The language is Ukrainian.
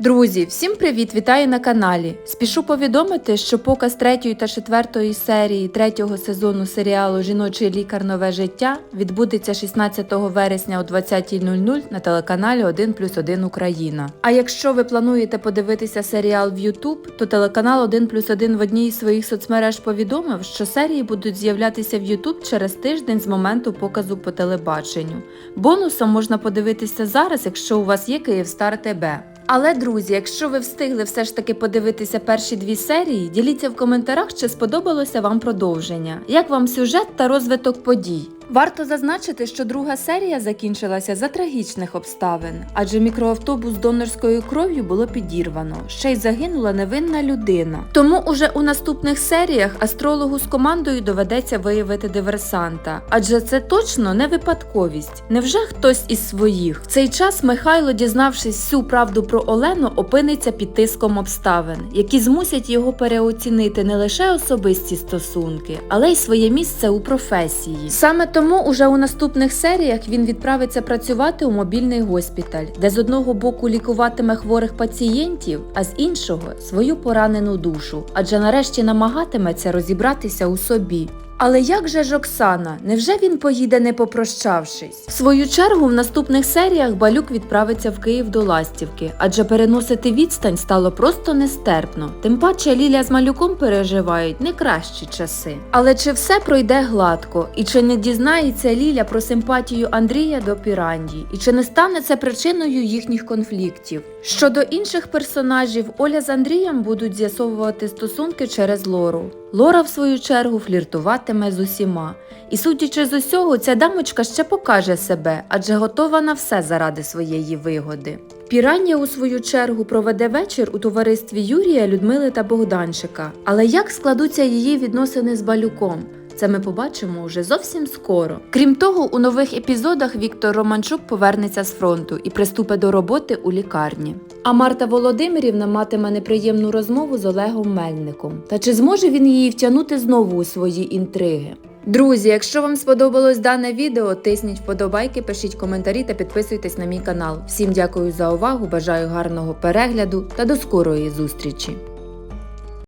Друзі, всім привіт! Вітаю на каналі. Спішу повідомити, що показ третьої та четвертої серії третього сезону серіалу Жіночий лікар Нове життя відбудеться 16 вересня о 20.00 на телеканалі 1 плюс 1 Україна. А якщо ви плануєте подивитися серіал в YouTube, то телеканал 1 плюс 1 в одній із своїх соцмереж повідомив, що серії будуть з'являтися в YouTube через тиждень з моменту показу по телебаченню. Бонусом можна подивитися зараз, якщо у вас є Київстар ТБ. Але, друзі, якщо ви встигли все ж таки подивитися перші дві серії, діліться в коментарях, чи сподобалося вам продовження, як вам сюжет та розвиток подій. Варто зазначити, що друга серія закінчилася за трагічних обставин, адже мікроавтобус з донорською кров'ю було підірвано, ще й загинула невинна людина. Тому уже у наступних серіях астрологу з командою доведеться виявити диверсанта, адже це точно не випадковість. Невже хтось із своїх? В цей час Михайло, дізнавшись всю правду про Олену, опиниться під тиском обставин, які змусять його переоцінити не лише особисті стосунки, але й своє місце у професії. Саме тому уже у наступних серіях він відправиться працювати у мобільний госпіталь, де з одного боку лікуватиме хворих пацієнтів, а з іншого свою поранену душу, адже нарешті намагатиметься розібратися у собі. Але як же ж Оксана? Невже він поїде не попрощавшись? В свою чергу в наступних серіях Балюк відправиться в Київ до Ластівки, адже переносити відстань стало просто нестерпно. Тим паче Ліля з малюком переживають не кращі часи. Але чи все пройде гладко? І чи не дізнається Ліля про симпатію Андрія до Піранді? І чи не стане це причиною їхніх конфліктів? Щодо інших персонажів, Оля з Андрієм будуть з'ясовувати стосунки через Лору. Лора, в свою чергу, фліртуватиме з усіма. І судячи з усього, ця дамочка ще покаже себе, адже готова на все заради своєї вигоди. Пірання, у свою чергу, проведе вечір у товаристві Юрія, Людмили та Богданчика. Але як складуться її відносини з Балюком? Це ми побачимо уже зовсім скоро. Крім того, у нових епізодах Віктор Романчук повернеться з фронту і приступить до роботи у лікарні. А Марта Володимирівна матиме неприємну розмову з Олегом Мельником. Та чи зможе він її втягнути знову у свої інтриги? Друзі, якщо вам сподобалось дане відео, тисніть вподобайки, пишіть коментарі та підписуйтесь на мій канал. Всім дякую за увагу, бажаю гарного перегляду та до скорої зустрічі!